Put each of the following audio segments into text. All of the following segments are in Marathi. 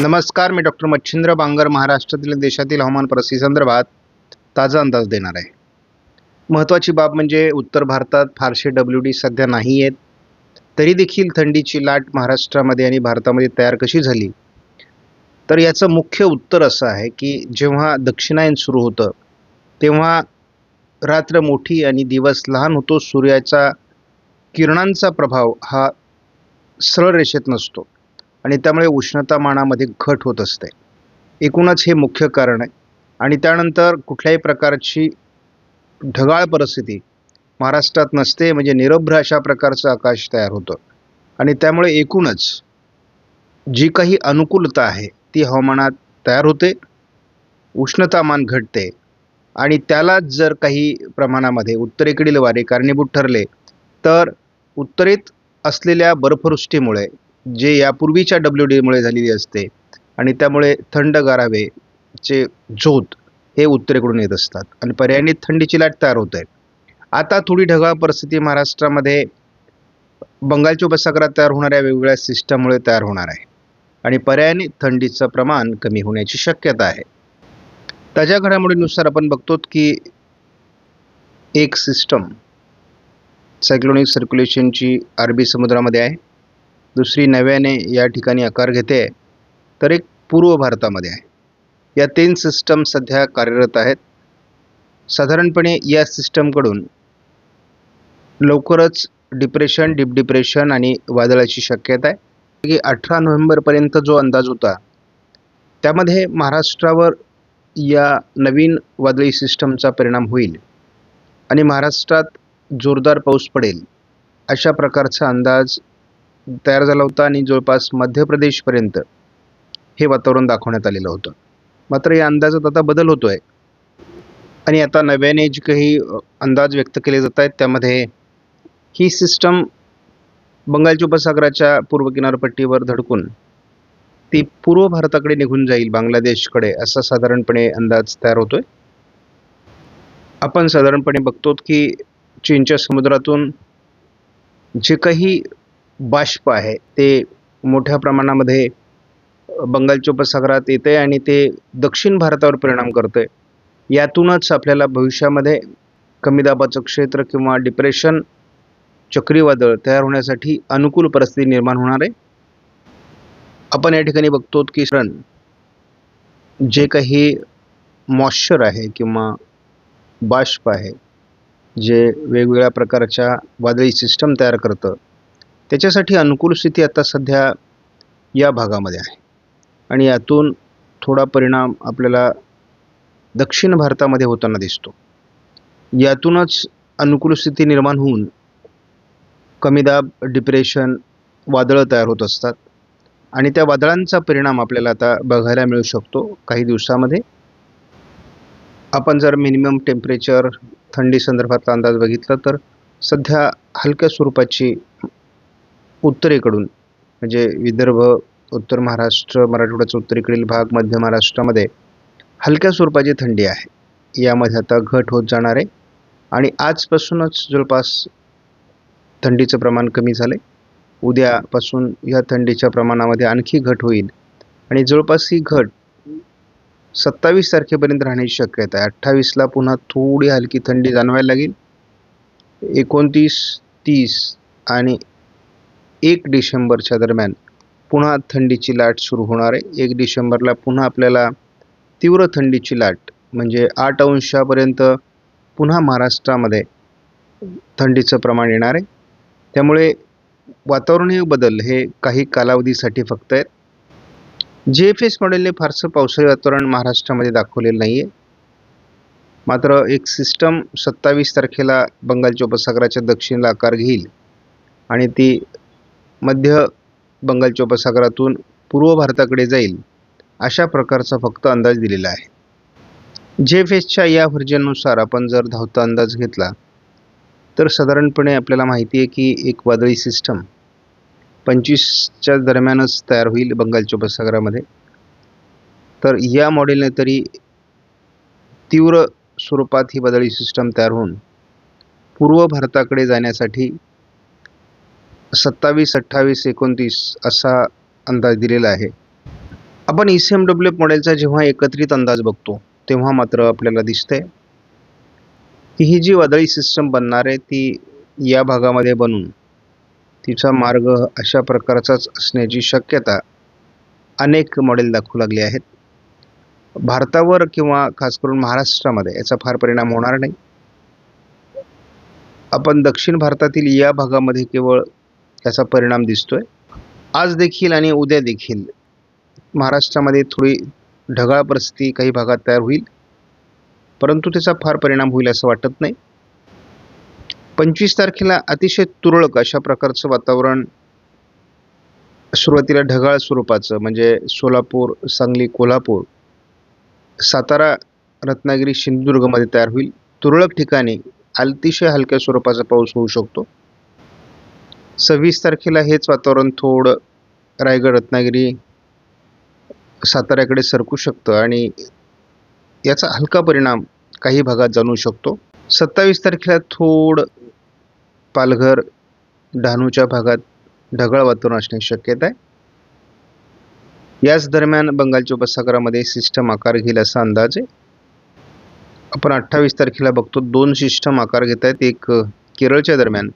नमस्कार मी डॉक्टर मच्छिंद्र बांगर महाराष्ट्रातील देशातील हवामान परिस्थितीसंदर्भात ताजा अंदाज देणार आहे. महत्त्वाची बाब म्हणजे उत्तर भारतात फारसे डब्ल्यू डी सध्या नाही आहेत तरी देखील थंडीची लाट महाराष्ट्रामध्ये आणि भारतामध्ये तयार कशी झाली? तर याचं मुख्य उत्तर असं आहे की जेव्हा दक्षिणायन सुरू होतं तेव्हा रात्र मोठी आणि दिवस लहान होतो सूर्याचा किरणांचा प्रभाव हा सरळ रेषेत नसतो. आणि त्यामुळे उष्णतामानामध्ये घट होत असते. एकूणच हे मुख्य कारण आहे. आणि त्यानंतर कुठल्याही प्रकारची ढगाळ परिस्थिती महाराष्ट्रात नसते म्हणजे निरभ्र अशा प्रकारचं आकाश तयार होतं. आणि त्यामुळे एकूणच जी काही अनुकूलता आहे ती हवामानात तयार होते उष्णतामान घटते. आणि त्यालाच जर काही प्रमाणामध्ये उत्तरेकडील वारे कारणीभूत ठरले तर उत्तरेत असलेल्या बर्फवृष्टीमुळे जे यापूर्वीच्या डब्ल्यू डीमुळे झालेली असते आणि त्यामुळे थंड गारावेचे झोत हे उत्तरेकडून येत असतात आणि पर्यायाने थंडीची लाट तयार होत आहे. आता थोडी ढगाळ परिस्थिती महाराष्ट्रामध्ये बंगालच्या उपसागरात तयार होणाऱ्या वेगवेगळ्या सिस्टममुळे तयार होणार आहे आणि पर्यायाने थंडीचं प्रमाण कमी होण्याची शक्यता आहे. ताज्या घडामोडीनुसार आपण बघतो की एक सिस्टम सायक्लोनिक सर्क्युलेशनची अरबी समुद्रामध्ये आहे. दुसरी नव्याने या ठिकाणी आकार घेते तर एक पूर्व भारतामध्ये आहे. या तीन सिस्टम सध्या कार्यरत आहेत. साधारणपणे या सिस्टमकडून लवकरच डिप्रेशन डीप डिप्रेशन आणि वादळाची शक्यता आहे. की अठरा नोव्हेंबरपर्यंत जो अंदाज होता त्यामध्ये महाराष्ट्रावर या नवीन वादळी सिस्टमचा परिणाम होईल आणि महाराष्ट्रात जोरदार पाऊस पडेल अशा प्रकारचा अंदाज तयार झाला होता आणि जवळपास मध्य प्रदेशपर्यंत हे वातावरण दाखवण्यात आलेलं होतं. मात्र या अंदाजात आता बदल होतो आहे आणि आता नव्याने जे काही अंदाज व्यक्त केले जात आहेत त्यामध्ये ही सिस्टम बंगालच्या उपसागराच्या पूर्व किनारपट्टीवर धडकून ती पूर्व भारताकडे निघून जाईल बांगलादेशकडे असा साधारणपणे अंदाज तयार होतोय. आपण साधारणपणे बघतो की चीनच्या समुद्रातून जे काही बाष्प आहे. ते मोठ्या प्रमाणामध्ये बंगालच्या उपसागरात येते आणि ते दक्षिण भारतावर परिणाम करते यातूनच आपल्याला भविष्यामध्ये कमी दाबाचं क्षेत्र किंवा डिप्रेशन चक्रीवादळ तयार होण्यासाठी अनुकूल परिस्थिती निर्माण होणार आहे. आपण या ठिकाणी बघतो की सण जे काही मॉइश्चर आहे किंवा बाष्प आहे जे वेगवेगळ्या प्रकारच्या वादळी सिस्टम तयार करतं त्याच्यासाठी अनुकूल स्थिती आता सध्या या भागामध्ये आहे. आणि यातून थोडा परिणाम आपल्याला दक्षिण भारतामध्ये होताना दिसतो. यातूनच अनुकूल स्थिती निर्माण होऊन कमी दाब डिप्रेशन वादळं तयार होत असतात. आणि त्या वादळांचा परिणाम आपल्याला आता बघायला मिळू शकतो काही दिवसामध्ये. आपण जर मिनिमम टेम्परेचर थंडी संदर्भातला अंदाज बघितला तर सध्या हलक्या स्वरूपाची उत्तरेकडून म्हणजे विदर्भ उत्तर महाराष्ट्र मराठवाड्याचा उत्तरेकडील भाग मध्य महाराष्ट्रामध्ये हलक्या स्वरूपाची थंडी आहे. यामध्ये आता घट होत जाणार आहे आणि आजपासूनच जवळपास थंडीचं प्रमाण कमी झालं आहे उद्यापासून या थंडीच्या प्रमाणामध्ये आणखी घट होईल आणि जवळपास ही घट सत्तावीस तारखेपर्यंत राहण्याची शक्यता आहे. अठ्ठावीसला पुन्हा थोडी हलकी थंडी जाणवायला लागेल. एकोणतीस तीस आणि एक डिसेंबरच्या दरम्यान पुन्हा थंडीची लाट सुरू होणार आहे. एक डिसेंबरला पुन्हा आपल्याला तीव्र थंडीची लाट म्हणजे आठ अंशापर्यंत पुन्हा महाराष्ट्रामध्ये थंडीचं प्रमाण येणार आहे. त्यामुळे वातावरणीय बदल हे काही कालावधीसाठी फक्त आहेत. जे एफ एस मॉडेलने फारसं पावसाळी वातावरण महाराष्ट्रामध्ये दाखवलेलं नाही आहे मात्र एक सिस्टम सत्तावीस तारखेला बंगालच्या उपसागराच्या दक्षिणेला आकार घेईल आणि ती मध्य बंगालच्या उपसागरातून पूर्व भारताकडे जाईल अशा प्रकारचा फक्त अंदाज दिलेला आहे. जे फेसच्या या व्हर्जननुसार आपण जर धावता अंदाज घेतला तर साधारणपणे आपल्याला माहिती आहे की एक वादळी सिस्टम पंचवीसच्या दरम्यानच तयार होईल बंगालच्या उपसागरामध्ये तर या मॉडेलने तरी तीव्र स्वरूपात ही वादळी सिस्टम तयार होऊन पूर्व भारताकडे जाण्यासाठी सत्तावीस अठ्ठावीस एकोणतीस असा अंदाज दिलेला आहे. आपण ई सी एम डब्ल्यू मॉडेलचा जेव्हा एकत्रित अंदाज बघतो तेव्हा मात्र आपल्याला दिसतंय की ही जी वादळी सिस्टम बनणार आहे ती या भागामध्ये बनून तिचा मार्ग अशा प्रकारचाच असण्याची शक्यता अनेक मॉडेल दाखवू लागले आहेत. भारतावर किंवा खास करून महाराष्ट्रामध्ये याचा फार परिणाम होणार नाही. आपण दक्षिण भारतातील या भागामध्ये केवळ त्याचा परिणाम दिसतोय. आज देखील आणि उद्या देखील महाराष्ट्रामध्ये थोडी ढगाळ परिस्थिती काही भागात तयार होईल. परंतु त्याचा फार परिणाम होईल असं वाटत नाही. पंचवीस तारखेला अतिशय तुरळक अशा प्रकारचं वातावरण सुरुवातीला ढगाळ स्वरूपाचं म्हणजे सोलापूर सांगली कोल्हापूर सातारा रत्नागिरी सिंधुदुर्गमध्ये तयार होईल. तुरळक ठिकाणी अतिशय हलक्या स्वरूपाचा पाऊस होऊ शकतो. सव्वीस तारखेला हेच वातावरण थोडं रायगड रत्नागिरी साताऱ्याकडे सरकू शकतं आणि याचा हलका परिणाम काही भागात जाणवू शकतो. सत्तावीस तारखेला थोडं पालघर डहाणूच्या भागात ढगाळ वातावरण असण्याची शक्यता आहे. याच दरम्यान बंगालच्या उपसागरामध्ये सिस्टम आकार घेईल असा अंदाज आहे. आपण अठ्ठावीस तारखेला बघतो दोन सिस्टम आकार घेत आहेत एक केरळच्या दरम्यान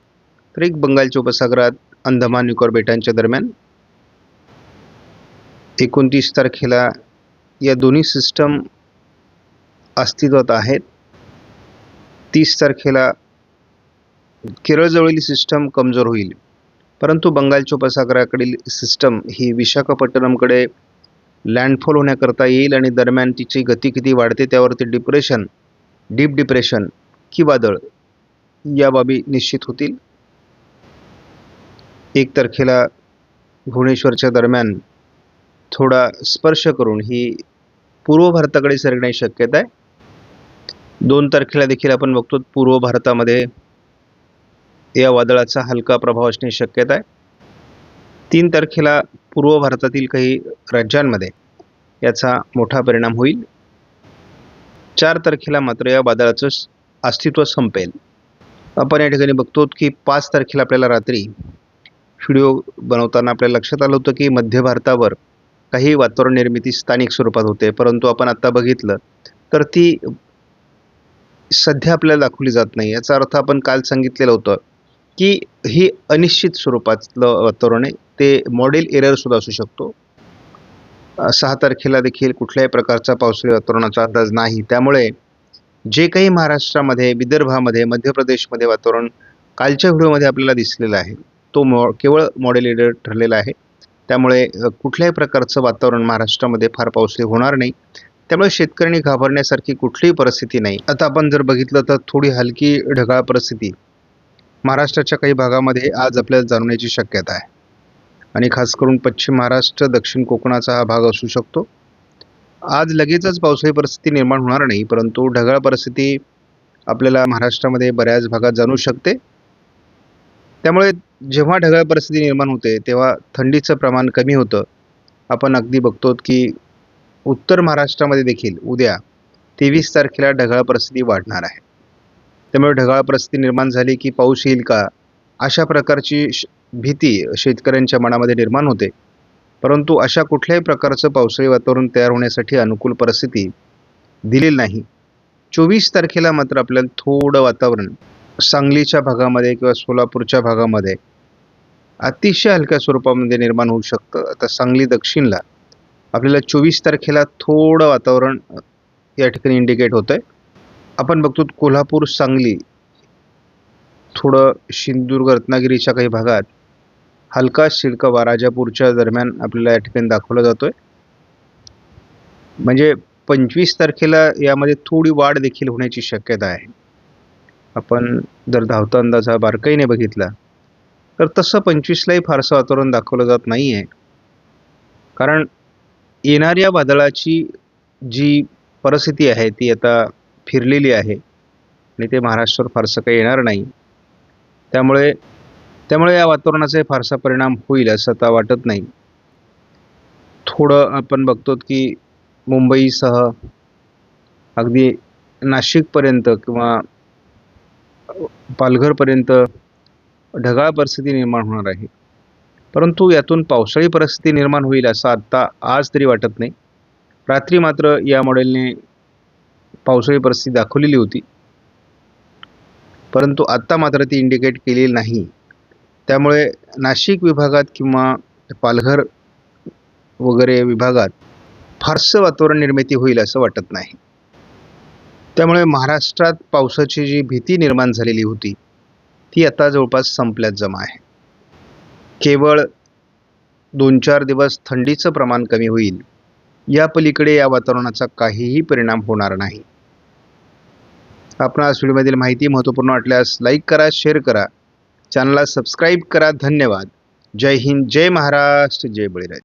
तर एक बंगालच्या उपसागरात अंदमान निकोबार बेटांच्या दरम्यान एकोणतीस तारखेला या दोन्ही सिस्टम अस्तित्वात आहेत. तीस तारखेला केरळजवळील सिस्टम कमजोर होईल. परंतु बंगालच्या उपसागराकडील सिस्टम ही विशाखापट्टणमकडे लँडफॉल होण्याकरता येईल आणि दरम्यान तिची गती किती वाढते त्यावरती डिप्रेशन डीप डिप्रेशन की वादळ या बाबी निश्चित होतील. एक तारखेला भुवनेश्वरच्या दरम्यान थोडा स्पर्श करून ही पूर्व भारताकडे सरकण्याची शक्यता आहे. दोन तारखेला देखील आपण बघतो पूर्व भारतामध्ये या वादळाचा हलका प्रभाव असण्याची शक्यता आहे. तीन तारखेला पूर्व भारतातील काही राज्यांमध्ये याचा मोठा परिणाम होईल. चार तारखेला मात्र या वादळाचं अस्तित्व संपेल. आपण या ठिकाणी बघतो की पाच तारखेला आपल्याला रात्री व्हिडिओ बनवताना आपल्या लक्षात आलं होतं की मध्य भारतावर काही वातावरण निर्मिती स्थानिक स्वरूपात होते परंतु आपण आत्ता बघितलं तर ती सध्या आपल्याला दाखवली जात नाही. याचा अर्थ आपण काल सांगितलेलं होतं की ही अनिश्चित स्वरूपातलं वातावरण आहे. ते मॉडेल एररसुद्धा असू शकतो. सहा तारखेला देखील कुठल्याही प्रकारचा पावसाळी वातावरणाचा अंदाज नाही. त्यामुळे जे काही महाराष्ट्रामध्ये विदर्भामध्ये मध्य प्रदेशमध्ये वातावरण कालच्या व्हिडिओमध्ये आपल्याला दिसलेलं आहे तो मॉ केवळ मॉडेल ठरलेला आहे. त्यामुळे कुठल्याही प्रकारचं वातावरण महाराष्ट्रामध्ये फार पावसाळी होणार नाही. त्यामुळे शेतकऱ्यांनी घाबरण्यासारखी कुठलीही परिस्थिती नाही. आता आपण जर बघितलं तर थोडी हलकी ढगाळ परिस्थिती. महाराष्ट्राच्या काही भागामध्ये आज आपल्याला जाणवण्याची शक्यता आहे. आणि खास करून पश्चिम महाराष्ट्र दक्षिण कोकणाचा हा भाग असू शकतो. आज लगेचच पावसाळी परिस्थिती निर्माण होणार नाही परंतु ढगाळ परिस्थिती आपल्याला महाराष्ट्रामध्ये बऱ्याच भागात जाणू शकते. त्यामुळे जेव्हा ढगाळ परिस्थिती निर्माण होते तेव्हा थंडीचं प्रमाण कमी होतं. आपण अगदी बघतो की उत्तर महाराष्ट्रामध्ये देखील उद्या तेवीस तारखेला ढगाळ परिस्थिती वाढणार आहे. त्यामुळे ढगाळ परिस्थिती निर्माण झाली की पाऊस येईल का अशा प्रकारची श- भीती शेतकऱ्यांच्या मनामध्ये निर्माण होते. परंतु अशा कुठल्याही प्रकारचं पावसाळी वातावरण तयार होण्यासाठी अनुकूल परिस्थिती दिलेली नाही. चोवीस तारखेला मात्र आपल्याला थोडं वातावरण सांगलीच्या भागामध्ये किंवा सोलापूरच्या भागामध्ये अतिशय हलक्या स्वरूपामध्ये निर्माण होऊ शकतं. आता सांगली दक्षिणला आपल्याला चोवीस तारखेला थोडं वातावरण या ठिकाणी इंडिकेट होतं आहे आपण बघतो कोल्हापूर सांगली थोडं सिंधुदुर्ग रत्नागिरीच्या काही भागात हलका शिरकावा राजापूरच्या दरम्यान आपल्याला या ठिकाणी दाखवला जातो आहे म्हणजे पंचवीस तारखेला यामध्ये थोडी वाढ देखील होण्याची शक्यता आहे. आपण जर धावता अंदाज हा बारकाईने बघितला तर तसं पंचवीसलाही फारसं वातावरण दाखवलं जात नाही आहे कारण येणाऱ्या वादळाची जी परिस्थिती आहे ती आता फिरलेली आहे आणि ते महाराष्ट्रावर फारसं काही येणार नाही. त्यामुळे त्यामुळे या वातावरणाचा फारसा परिणाम होईल असं आता वाटत नाही. थोडं आपण बघतो की मुंबईसह अगदी नाशिकपर्यंत किंवा पालघरपर्यंत ढगाळ परिस्थिती निर्माण होणार आहे. परंतु यातून पावसाळी परिस्थिती निर्माण होईल असं आत्ता आज तरी वाटत नाही. रात्री मात्र या मॉडेलने पावसाळी परिस्थिती दाखवलेली होती. परंतु आत्ता मात्र ती इंडिकेट केलेली नाही. त्यामुळे नाशिक विभागात किंवा पालघर वगैरे विभागात फारसं वातावरण निर्मिती होईल असं वाटत नाही. त्यामुळे महाराष्ट्रात पावसाची जी भीती निर्माण झालेली होती ती आता जवळपास संपल्यात जमा आहे. केवळ दोन चार दिवस थंडीचं प्रमाण कमी होईल या पलीकडे या वातावरणाचा काहीही परिणाम होणार नाही. आपणास व्हिडिओमधील माहिती महत्त्वपूर्ण वाटल्यास लाईक करा शेअर करा. चॅनलला सबस्क्राईब करा. धन्यवाद. जय हिंद जय महाराष्ट्र जय बळीराज.